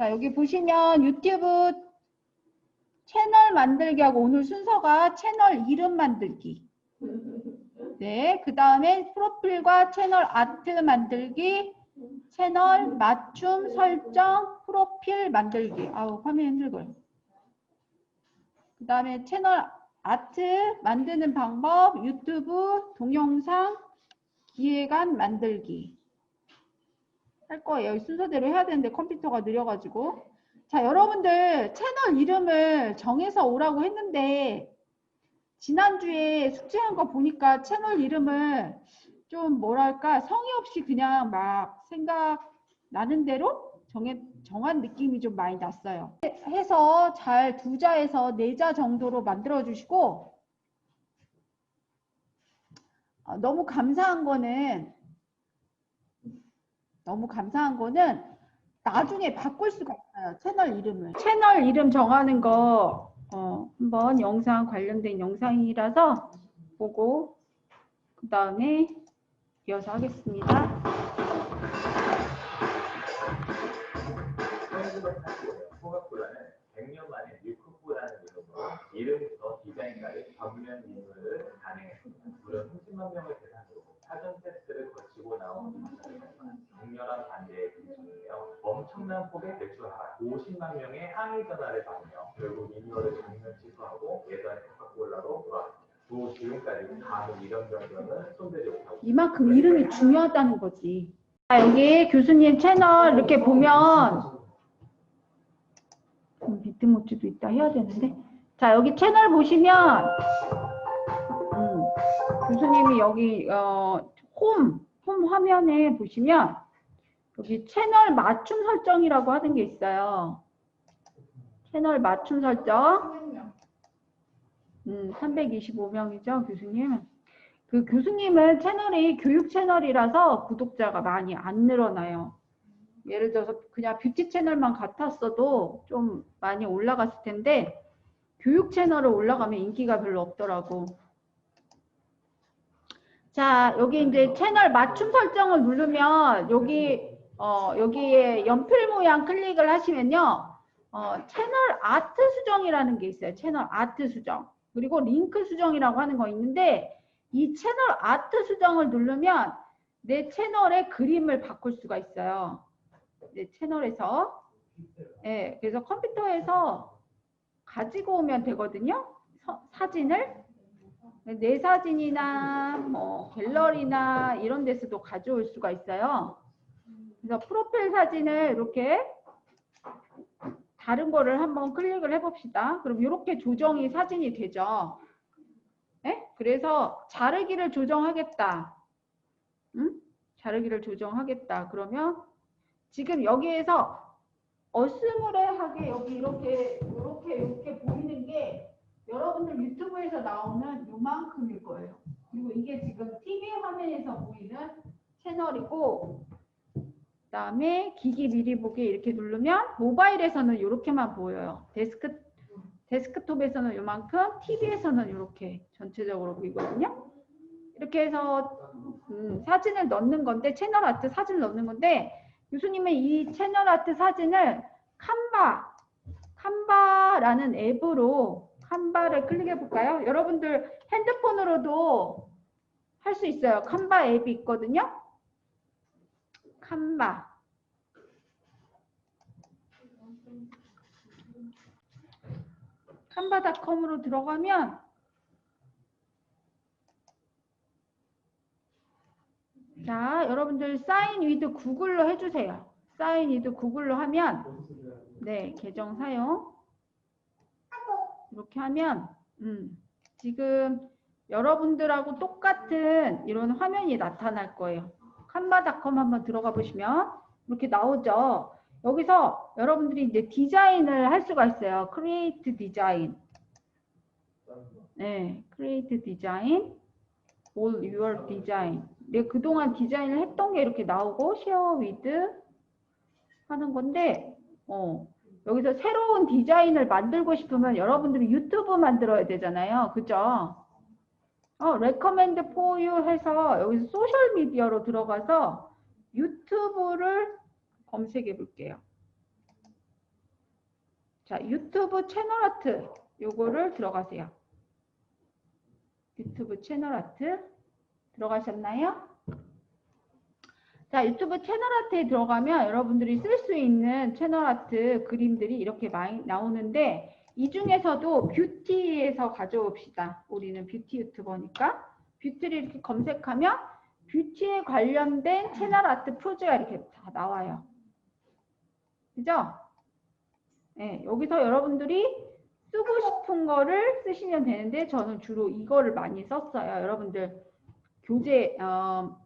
자, 여기 보시면 유튜브 채널 만들기하고 오늘 순서가 채널 이름 만들기. 네, 그 다음에 프로필과 채널 아트 만들기, 채널 맞춤 설정, 프로필 만들기. 아우, 화면 힘들고요. 그 다음에 채널 아트 만드는 방법, 유튜브, 동영상, 기획안 만들기. 할 거예요. 이 순서대로 해야 되는데 컴퓨터가 느려가지고. 자, 여러분들 채널 이름을 정해서 오라고 했는데 지난주에 숙제한 거 보니까 채널 이름을 좀 뭐랄까 성의 없이 그냥 막 생각 나는 대로 정해, 정한 느낌이 좀 많이 났어요. 해서 잘 두 자에서 네 자 정도로 만들어 주시고 어, 너무 감사한 거는 너무 감사한 거는 나중에 바꿀 수가 있어요. 채널 이름을. 채널 이름 정하는 거 어, 한번 영상 관련된 영상이라서 보고 그 다음에 이어서 하겠습니다. 코카콜라는 100년 만에 뉴코코라는 이름으로 이름부터 디자인까지 전면 인물을 가능했습니다. 무려 30만 명을 대상으로 사전 테스트를 거치고 나온 격렬한 반대의 분수인데요. 엄청난 폭의 매출하 50만 명의 항의 전화를 받으며 결국 이거를 전면 취소하고 예전 코카콜라로 돌아왔습니다. 또 지금까지 아무 이런 변경은 손대지 못하고 이만큼 이름이 중요하다는 거지. 자, 여기 교수님 채널 이렇게 보면 음, 비트모츠도 있다 해야 되는데 자 여기 채널 보시면 음, 교수님이 여기 어, 홈, 홈 화면에 보시면 여기 채널 맞춤 설정이라고 하는 게 있어요. 채널 맞춤 설정. 음, 325명이죠, 교수님. 그 교수님은 채널이 교육 채널이라서 구독자가 많이 안 늘어나요. 예를 들어서 그냥 뷰티 채널만 같았어도 좀 많이 올라갔을 텐데 교육 채널을 올라가면 인기가 별로 없더라고. 자, 여기 이제 채널 맞춤 설정을 누르면 여기 어, 여기에 연필 모양 클릭을 하시면요. 어, 채널 아트 수정이라는 게 있어요. 채널 아트 수정. 그리고 링크 수정이라고 하는 거 있는데 이 채널 아트 수정을 누르면 내 채널의 그림을 바꿀 수가 있어요. 내 채널에서. 예, 그래서 컴퓨터에서 가지고 오면 되거든요. 서- 사진을. 내 사진이나 뭐 갤러리나 이런 데서도 가져올 수가 있어요. 그래서 프로필 사진을 이렇게 다른 거를 한번 클릭을 해봅시다. 그럼 이렇게 조정이 사진이 되죠. 네? 그래서 자르기를 조정하겠다. 응? 자르기를 조정하겠다. 그러면 지금 여기에서 어스무레하게 여기 이렇게 이렇게 이렇게 보이는 게 여러분들 유튜브에서 나오는 요만큼일 거예요. 그리고 이게 지금 TV 화면에서 보이는 채널이고 그다음에 기기 미리 보기 이렇게 누르면 모바일에서는 이렇게만 보여요. 데스크 데스크톱에서는 요만큼, TV에서는 이렇게 전체적으로 보이거든요. 이렇게 해서 음, 사진을 넣는 건데 채널 아트 사진을 넣는 건데 교수님은 이 채널 아트 사진을 칸바 칸바라는 앱으로 칸바를 클릭해 볼까요? 여러분들 핸드폰으로도 할 수 있어요. 칸바 앱이 있거든요. 칸바. 칸바닷컴으로 들어가면 자, 여러분들 사인 위드 구글로 해주세요. 사인 위드 구글로 하면 네, 계정 사용 이렇게 하면 음, 지금 여러분들하고 똑같은 이런 화면이 나타날 거예요. 칸바닷컴 한번 들어가 보시면 이렇게 나오죠. 여기서 여러분들이 이제 디자인을 할 수가 있어요. 크리에이트 디자인. 네, 크리에이트 디자인. all your design. 내가 그동안 디자인을 했던 게 이렇게 나오고 share with 하는 건데 어, 여기서 새로운 디자인을 만들고 싶으면 여러분들이 유튜브 만들어야 되잖아요. 그죠? 어, recommend for you 해서 여기서 소셜 미디어로 들어가서 유튜브를 검색해 볼게요. 자, 유튜브 채널 아트 요거를 들어가세요. 유튜브 채널 아트 들어가셨나요? 자, 유튜브 채널 아트에 들어가면 여러분들이 쓸 수 있는 채널 아트 그림들이 이렇게 많이 나오는데 이 중에서도 뷰티에서 가져옵시다. 우리는 뷰티 유튜버니까 뷰티를 이렇게 검색하면 뷰티에 관련된 채널 아트 프로젝트가 이렇게 다 나와요. 그죠? 네, 여기서 여러분들이 쓰고 싶은 거를 쓰시면 되는데 저는 주로 이거를 많이 썼어요. 여러분들 교재 어,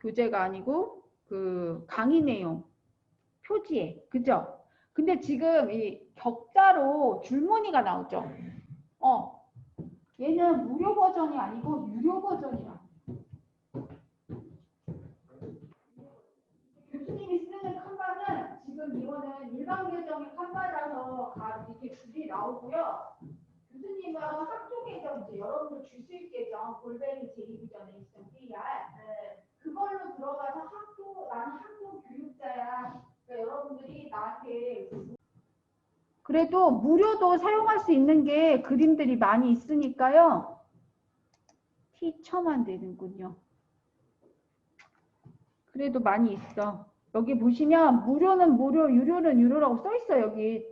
교재가 아니고 그 강의 내용 표지에 그죠? 근데 지금 이 격자로 줄무늬가 나오죠. 어, 얘는 무료 버전이 아니고 유료 버전이야. 교수님이 쓰는 칸바는 지금 이거는 일반 계정의 칸바라서 가 이렇게 줄이 나오고요. 교수님은 학교 계정 이제 여러분들 주실 계정 골뱅이 제이비전 HTML 네. 그걸로 들어가서 학교 나는 학교 교육자야. 그러니까 여러분들이 나한테 그래도 무료도 사용할 수 있는 게 그림들이 많이 있으니까요. 티쳐만 되는군요. 그래도 많이 있어. 여기 보시면 무료는 무료, 유료는 유료라고 써 있어요. 여기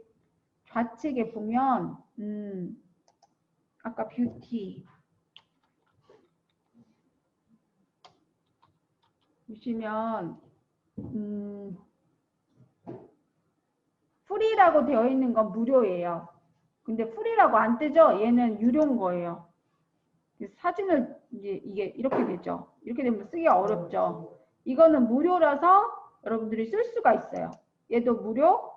좌측에 보면 음, 아까 뷰티 보시면 음, 프리라고 되어 있는 건 무료예요. 근데 프리라고 안 뜨죠? 얘는 유료인 거예요. 사진을 이게 이렇게 되죠. 이렇게 되면 쓰기가 어렵죠. 이거는 무료라서 여러분들이 쓸 수가 있어요. 얘도 무료.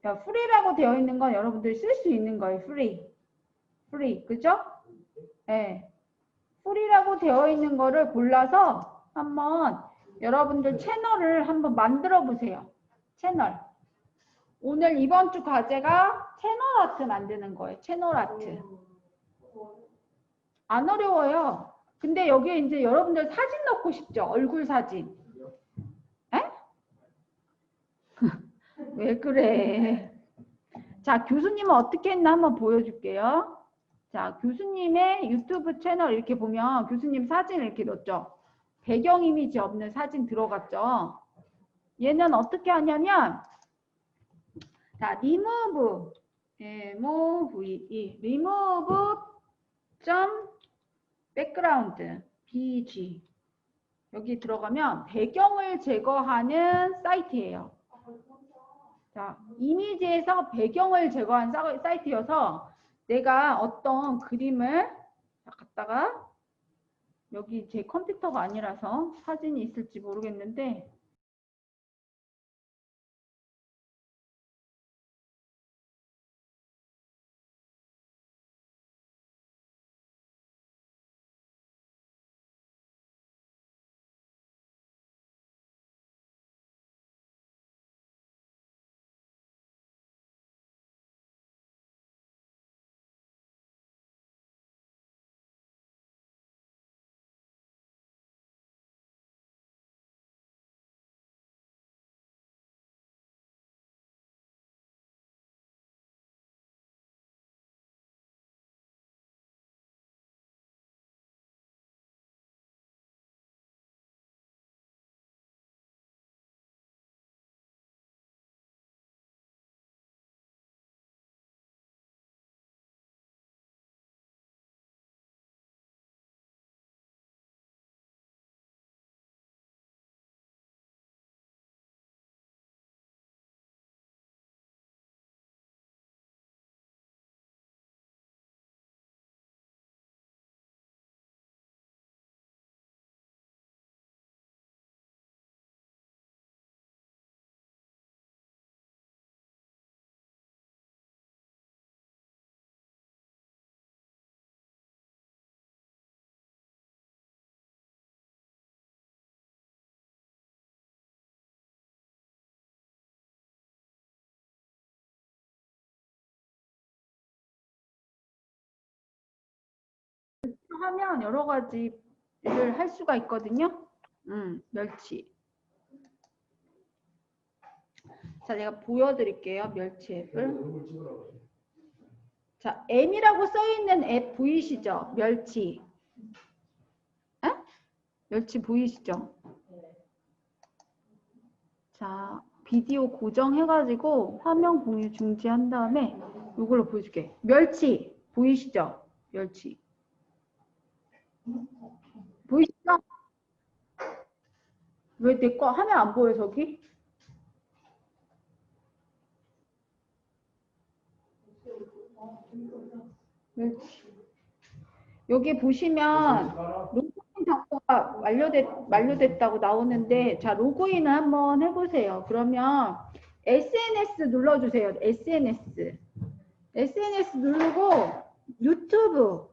자, 프리라고 되어 있는 건 여러분들이 쓸 수 있는 거예요. 프리. 프리. 그죠? 예. 네. 프리라고 되어 있는 거를 골라서 한번 여러분들 채널을 한번 만들어 보세요. 채널. 오늘 이번 주 과제가 채널 아트 만드는 거예요. 채널 아트. 안 어려워요. 근데 여기에 이제 여러분들 사진 넣고 싶죠? 얼굴 사진. 에? 왜 그래? 자, 교수님은 어떻게 했나 한번 보여줄게요. 자, 교수님의 유튜브 채널 이렇게 보면 교수님 사진 이렇게 넣었죠? 배경 이미지 없는 사진 들어갔죠? 얘는 어떻게 하냐면 자, remove, remove, 이 remove 점 background, bg. 여기 들어가면 배경을 제거하는 사이트예요. 자, 이미지에서 배경을 제거한 사- 사이트여서 내가 어떤 그림을 자, 갖다가 여기 제 컴퓨터가 아니라서 사진이 있을지 모르겠는데 하면 여러 가지 일을 할 수가 있거든요. 음, 멸치. 자, 제가 보여드릴게요. 멸치 앱을. 자, M이라고 써있는 앱 보이시죠? 멸치. 에? 멸치 보이시죠? 자, 비디오 고정해가지고 화면 공유 중지한 다음에 이걸로 보여줄게. 멸치 보이시죠? 멸치. 보이시죠? 왜 내 거 화면 안 보여 저기? 멸치. 여기 보시면 로그인 정보가 완료됐, 완료됐다고 나오는데 자 로그인을 한번 해보세요. 그러면 SNS 눌러주세요. SNS. SNS 누르고 유튜브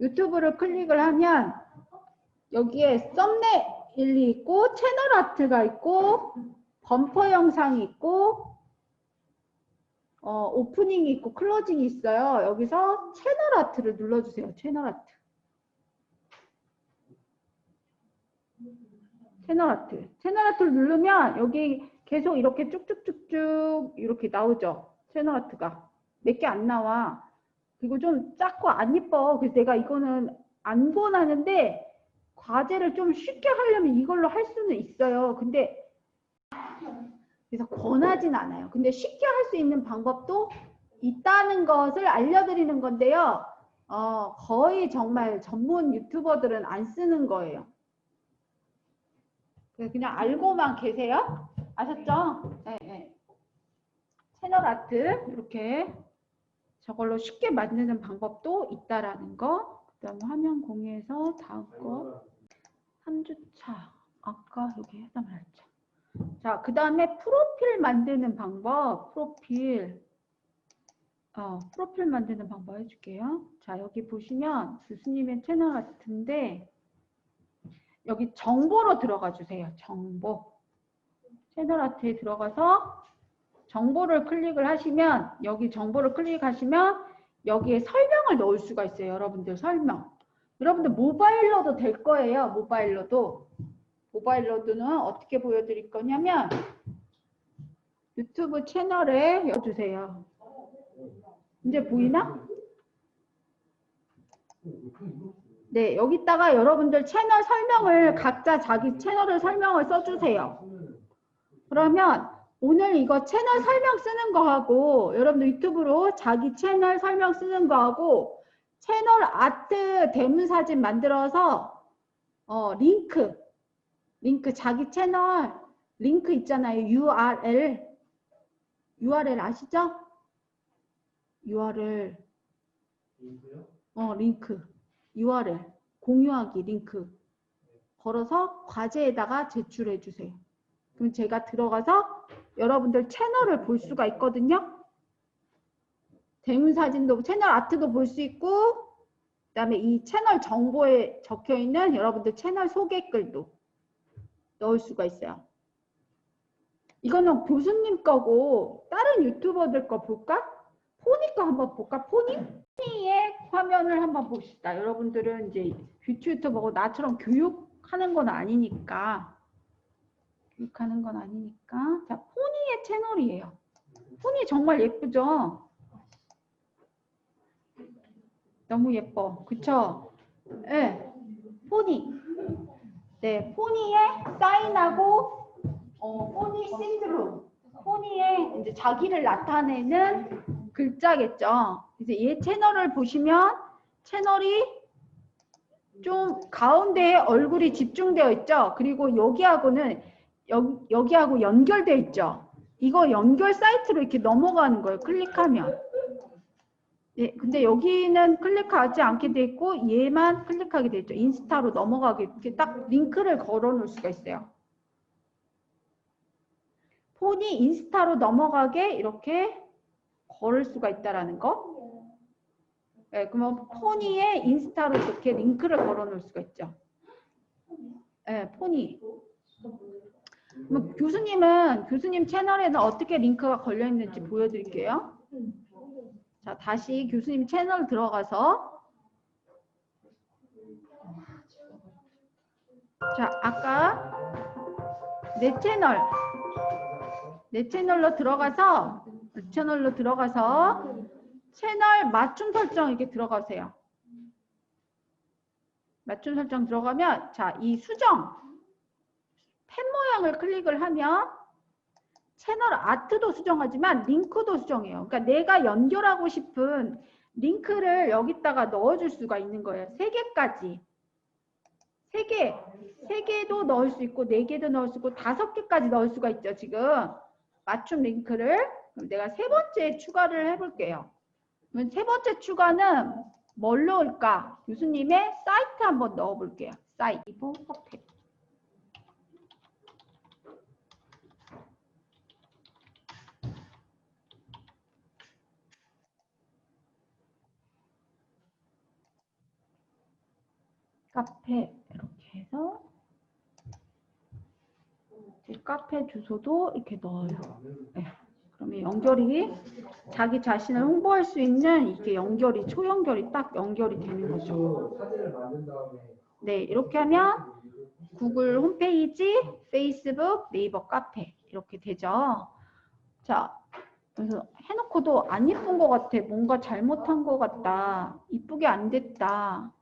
유튜브를 클릭을 하면 여기에 썸네일이 있고 채널 아트가 있고 범퍼 영상이 있고 어, 오프닝이 있고 클로징이 있어요. 여기서 채널 아트를 눌러주세요. 채널 아트. 채널 아트. 채널 아트를 누르면 여기 계속 이렇게 쭉쭉쭉쭉 이렇게 나오죠. 채널 아트가. 몇 개 안 나와. 그리고 좀 작고 안 이뻐. 그래서 내가 이거는 안 권하는데 과제를 좀 쉽게 하려면 이걸로 할 수는 있어요. 근데 그래서 권하진 않아요. 근데 쉽게 할 수 있는 방법도 있다는 것을 알려드리는 건데요. 어, 거의 정말 전문 유튜버들은 안 쓰는 거예요. 그래서 그냥 알고만 계세요. 아셨죠? 네, 네. 채널 아트 이렇게 저걸로 쉽게 만드는 방법도 있다라는 거. 그다음에 화면 공유해서 다음 거 3주차 아까 여기 해다 말했죠. 자, 그 다음에 프로필 만드는 방법, 프로필. 어, 프로필 만드는 방법 해줄게요. 자, 여기 보시면 교수님의 채널 같은데, 여기 정보로 들어가 주세요. 정보. 채널 아트에 들어가서 정보를 클릭을 하시면, 여기 정보를 클릭하시면, 여기에 설명을 넣을 수가 있어요. 여러분들 설명. 여러분들 모바일로도 될 거예요. 모바일로도. 모바일로드는 어떻게 보여드릴 거냐면 유튜브 채널에 여주세요. 이제 보이나? 네, 여기다가 여러분들 채널 설명을 각자 자기 채널을 설명을 써주세요. 그러면 오늘 이거 채널 설명 쓰는 거하고 여러분들 유튜브로 자기 채널 설명 쓰는 거하고 채널 아트 대문 사진 만들어서 어, 링크 링크 자기 채널 링크 있잖아요. URL URL 아시죠? URL 어 링크. URL 공유하기 링크. 걸어서 과제에다가 제출해 주세요. 그럼 제가 들어가서 여러분들 채널을 볼 수가 있거든요. 대문 사진도 채널 아트도 볼 수 있고 그다음에 이 채널 정보에 적혀 있는 여러분들 채널 소개 글도 넣을 수가 있어요. 이거는 교수님 거고 다른 유튜버들 거 볼까? 포니 거 한번 볼까? 포니? 포니의 화면을 한번 봅시다. 여러분들은 이제 뷰티 유튜버고 나처럼 교육하는 건 아니니까 교육하는 건 아니니까 자 포니의 채널이에요. 포니 정말 예쁘죠? 너무 예뻐. 그쵸? 예. 네. 포니. 네, 포니에 사인하고 어, 포니 신드롬. 포니에 이제 자기를 나타내는 글자겠죠. 그래서 얘 채널을 보시면 채널이 좀 가운데에 얼굴이 집중되어 있죠. 그리고 여기하고는 여기, 여기하고 연결되어 있죠. 이거 연결 사이트로 이렇게 넘어가는 거예요. 클릭하면. 예, 근데 여기는 클릭하지 않게 돼 있고 얘만 클릭하게 돼 있죠. 인스타로 넘어가게 이렇게 딱 링크를 걸어 놓을 수가 있어요. 폰이 인스타로 넘어가게 이렇게 걸을 수가 있다라는 거. 예, 그러면 포니에 인스타로 이렇게 링크를 걸어 놓을 수가 있죠. 예, 포니. 그럼 교수님은 교수님 채널에는 어떻게 링크가 걸려 있는지 보여드릴게요. 자, 다시 교수님 채널 들어가서 자, 아까 내 채널 내 채널로 들어가서 내 채널로 들어가서 채널 맞춤 설정 이렇게 들어가세요. 맞춤 설정 들어가면 자, 이 수정 펜 모양을 클릭을 하면 채널 아트도 수정하지만 링크도 수정해요. 그러니까 내가 연결하고 싶은 링크를 여기다가 넣어줄 수가 있는 거예요. 세 개까지. 세 개. 세 개도 넣을 수 있고 네 개도 넣을 수 있고 다섯 개까지 넣을 수가 있죠. 지금 맞춤 링크를 그럼 내가 세 번째 추가를 해볼게요. 그러면 세 번째 추가는 뭘 넣을까? 교수님의 사이트 한번 넣어볼게요. 사이트 이보 커피. 카페 이렇게 해서 제 카페 주소도 이렇게 넣어요. 네. 그러면 연결이 자기 자신을 홍보할 수 있는 이게 연결이 초연결이 딱 연결이 되는 거죠. 네, 이렇게 하면 구글 홈페이지, 페이스북, 네이버 카페 이렇게 되죠. 자, 그래서 해놓고도 안 이쁜 것 같아. 뭔가 잘못한 것 같다. 이쁘게 안 됐다.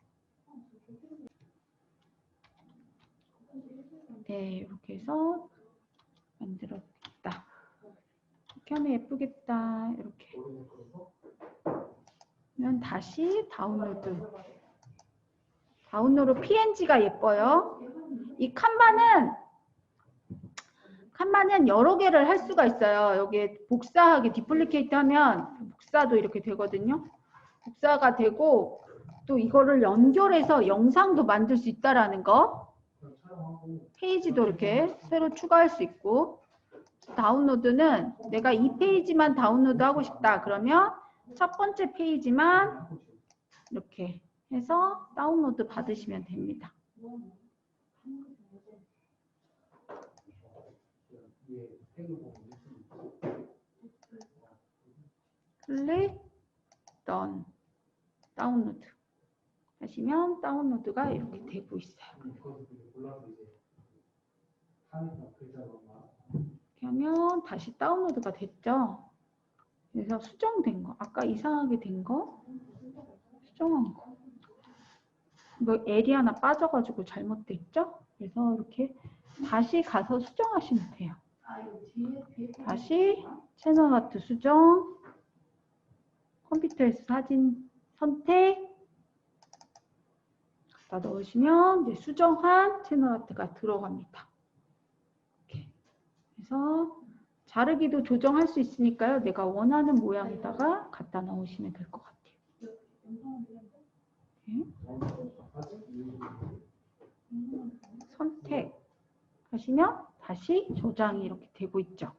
네, 이렇게 해서 만들었다. 이렇게 하면 예쁘겠다. 이렇게. 그러면 다시 다운로드. 다운로드 PNG가 예뻐요. 이 칸바는 칸바는 여러 개를 할 수가 있어요. 여기에 복사하기 디플리케이트 하면 복사도 이렇게 되거든요. 복사가 되고 또 이거를 연결해서 영상도 만들 수 있다라는 거. 페이지도 이렇게 새로 추가할 수 있고 다운로드는 내가 이 페이지만 다운로드 하고 싶다 그러면 첫 번째 페이지만 이렇게 해서 다운로드 받으시면 됩니다. 클릭 던 다운로드 하시면 다운로드가 이렇게 되고 있어요. 이렇게 하면 다시 다운로드가 됐죠. 그래서 수정된 거, 아까 이상하게 된 거, 수정한 거. 뭐 L이 하나 빠져가지고 잘못됐죠? 그래서 이렇게 다시 가서 수정하시면 돼요. 다시 채널 아트 수정, 컴퓨터에서 사진 선택, 갖다 넣으시면 이제 수정한 채널 아트가 들어갑니다. 그래서 자르기도 조정할 수 있으니까요. 내가 원하는 모양에다가 갖다 넣으시면 될 것 같아요. 이렇게. 선택 하시면 다시 저장이 이렇게 되고 있죠.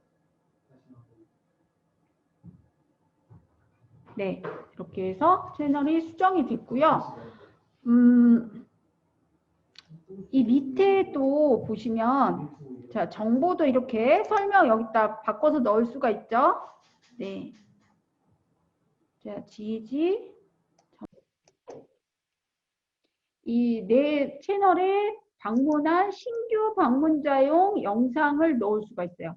네, 이렇게 해서 채널이 수정이 됐고요. 음, 이 밑에도 보시면 자 정보도 이렇게 설명 여기다 바꿔서 넣을 수가 있죠. 네. 자 지지 이 내 채널에 방문한 신규 방문자용 영상을 넣을 수가 있어요.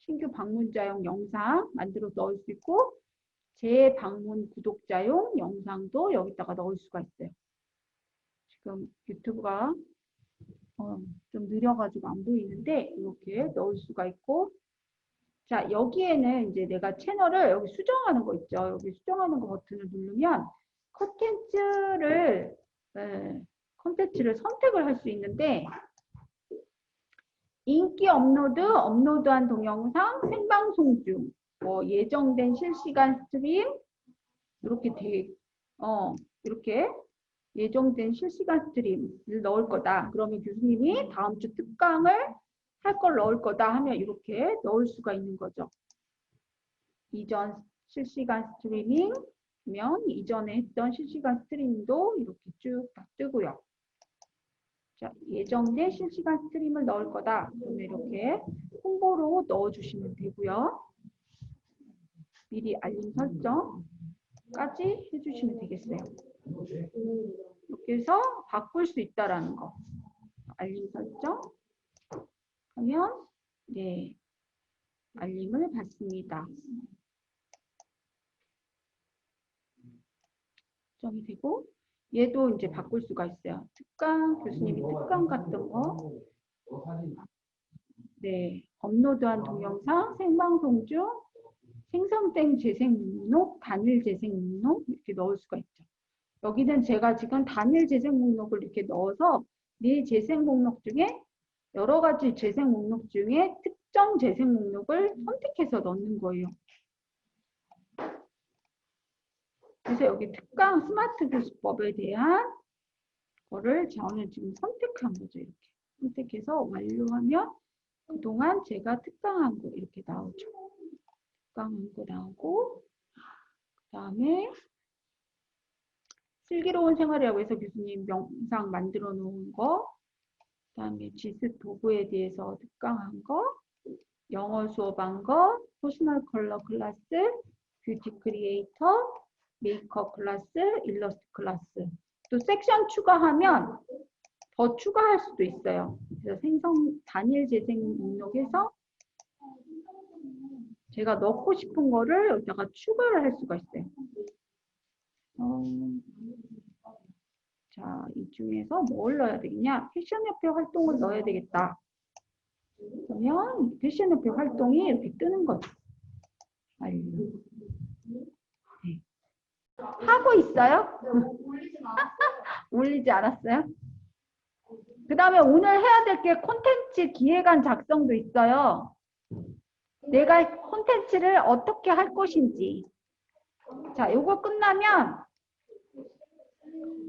신규 방문자용 영상 만들어 넣을 수 있고 재방문 구독자용 영상도 여기다가 넣을 수가 있어요. 지금 유튜브가 어, 좀 느려가지고 안 보이는데 이렇게 넣을 수가 있고 자 여기에는 이제 내가 채널을 여기 수정하는 거 있죠. 여기 수정하는 거 버튼을 누르면 컨텐츠를 예, 컨텐츠를 선택을 할 수 있는데 인기 업로드, 업로드한 동영상, 생방송 중, 뭐 예정된 실시간 스트림 이렇게 돼, 어 이렇게 예정된 실시간 스트림을 넣을 거다. 그러면 교수님이 다음 주 특강을 할 걸 넣을 거다 하면 이렇게 넣을 수가 있는 거죠. 이전 실시간 스트리밍면 이전에 했던 실시간 스트리밍도 이렇게 쭉 다 뜨고요. 자, 예정된 실시간 스트림을 넣을 거다. 그러면 이렇게 홍보로 넣어주시면 되고요. 미리 알림 설정까지 해주시면 되겠어요. 이렇게 해서 바꿀 수 있다라는 거. 알림 설정 하면 네 알림을 받습니다. 정이 되고 얘도 이제 바꿀 수가 있어요. 특강 교수님이 특강 같은 거 네, 업로드한 동영상, 생방송 중 생성된 재생 목록, 단일 재생 목록 이렇게 넣을 수가 있죠. 여기는 제가 지금 단일 재생 목록을 이렇게 넣어서 네 재생 목록 중에 여러 가지 재생 목록 중에 특정 재생 목록을 선택해서 넣는 거예요. 그래서 여기 특강 스마트 교수법에 대한 거를 저는 지금 선택한 거죠. 이렇게 선택해서 완료하면 그동안 제가 특강한 거 이렇게 나오죠. 특강한 거 나오고 그 다음에 슬기로운 생활이라고 해서 교수님 영상 만들어 놓은 거 그 다음에 지스 도구에 대해서 특강한 거 영어 수업한 거 퍼스널 컬러 클래스 뷰티 크리에이터 메이크업 클래스 일러스트 클래스 또 섹션 추가하면 더 추가할 수도 있어요. 그래서 생성 단일 재생 목록에서 제가 넣고 싶은 거를 여기다가 추가를 할 수가 있어요. 어, 자, 이 중에서 뭘 넣어야 되겠냐? 패션협회 활동을 넣어야 되겠다. 그러면 패션협회 활동이 이렇게 뜨는 거죠. 완료. 네. 하고 있어요? 올리지 않았어요? 그 다음에 오늘 해야 될 게 콘텐츠 기획안 작성도 있어요. 내가 콘텐츠를 어떻게 할 것인지. 자, 요거 끝나면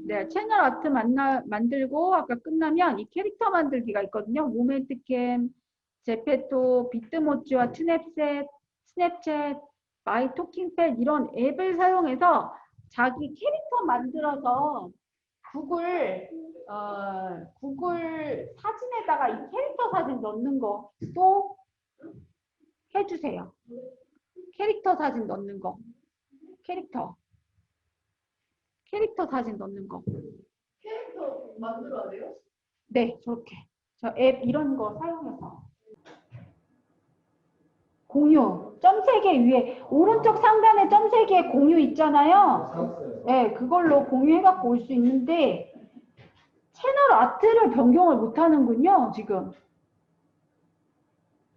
네, 채널 아트 만나, 만들고 아까 끝나면 이 캐릭터 만들기가 있거든요. 모멘트캠, 제페토, 비트모치와 스냅셋, 스냅챗, 마이 토킹팻 이런 앱을 사용해서 자기 캐릭터 만들어서 구글 어, 구글 사진에다가 이 캐릭터 사진 넣는 거 또 해주세요. 캐릭터 사진 넣는 거. 캐릭터. 캐릭터 사진 넣는 거. 캐릭터 만들어야 돼요? 네, 저렇게. 저 앱 이런 거 사용해서. 공유. 점 세 개 위에 오른쪽 상단에 점 세 개 공유 있잖아요. 네, 그걸로 공유해갖고 올 수 있는데 채널 아트를 변경을 못 하는군요, 지금.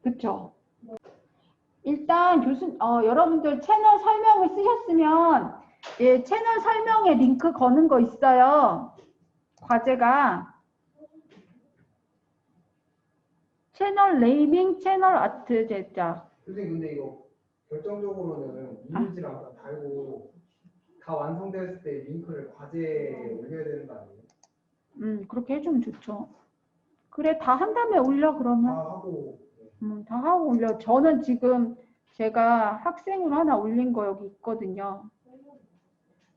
그쵸? 일단 교수, 어, 여러분들 채널 설명을 쓰셨으면 예, 채널 설명에 링크 거는 거 있어요. 과제가 채널 네이밍 채널 아트 제작. 선생님 근데 이거 결정적으로는 아. 이미지랑 다 달고 다 완성됐을 때 링크를 과제에 올려야 되는 거 아니에요? 음, 그렇게 해주면 좋죠. 그래, 다 한 다음에 올려, 다 그러면. 하고 네. 음, 다 하고 올려. 저는 지금 제가 학생으로 하나 올린 거 여기 있거든요.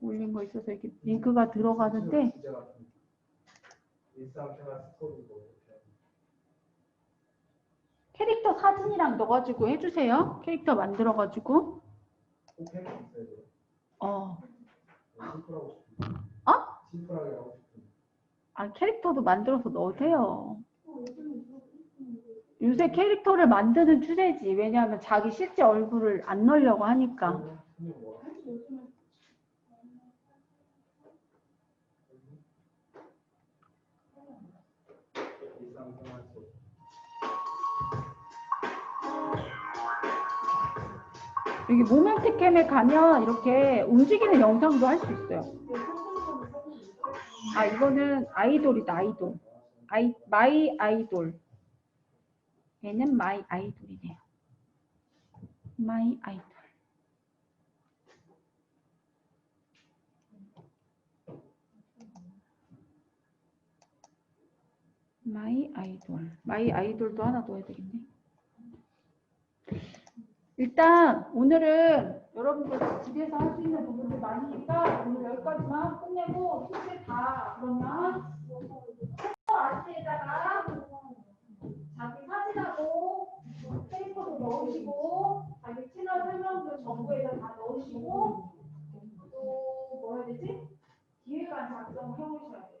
올린 거 있어서 이렇게 링크가 들어가는데, 캐릭터 사진이랑 넣어가지고 해주세요. 캐릭터 만들어가지고. 어. 어? 아, 캐릭터도 만들어서 넣으세요. 요새 캐릭터를 만드는 추세지. 왜냐하면 자기 실제 얼굴을 안 넣으려고 하니까. 여기 모멘트 캠에 가면 이렇게 움직이는 영상도 할 수 있어요. 아, 이거는 아이돌이다, 아이돌. 아이, 마이 아이돌. 얘는 마이 아이돌이네요. 마이 아이돌. 마이 아이돌. 마이 아이돌도 하나 넣어야 되겠네. 일단 오늘은 여러분들 집에서 할 수 있는 부분들 많으니까 오늘 여기까지만 끝내고 숙제 다 그러면 아트에다가 책에다도 페이퍼도 넣으시고 자기 친화 설명도 전부에다 다 넣으시고 또 뭐라 해야 되지? 기획안 작성을 해보셔야 돼요.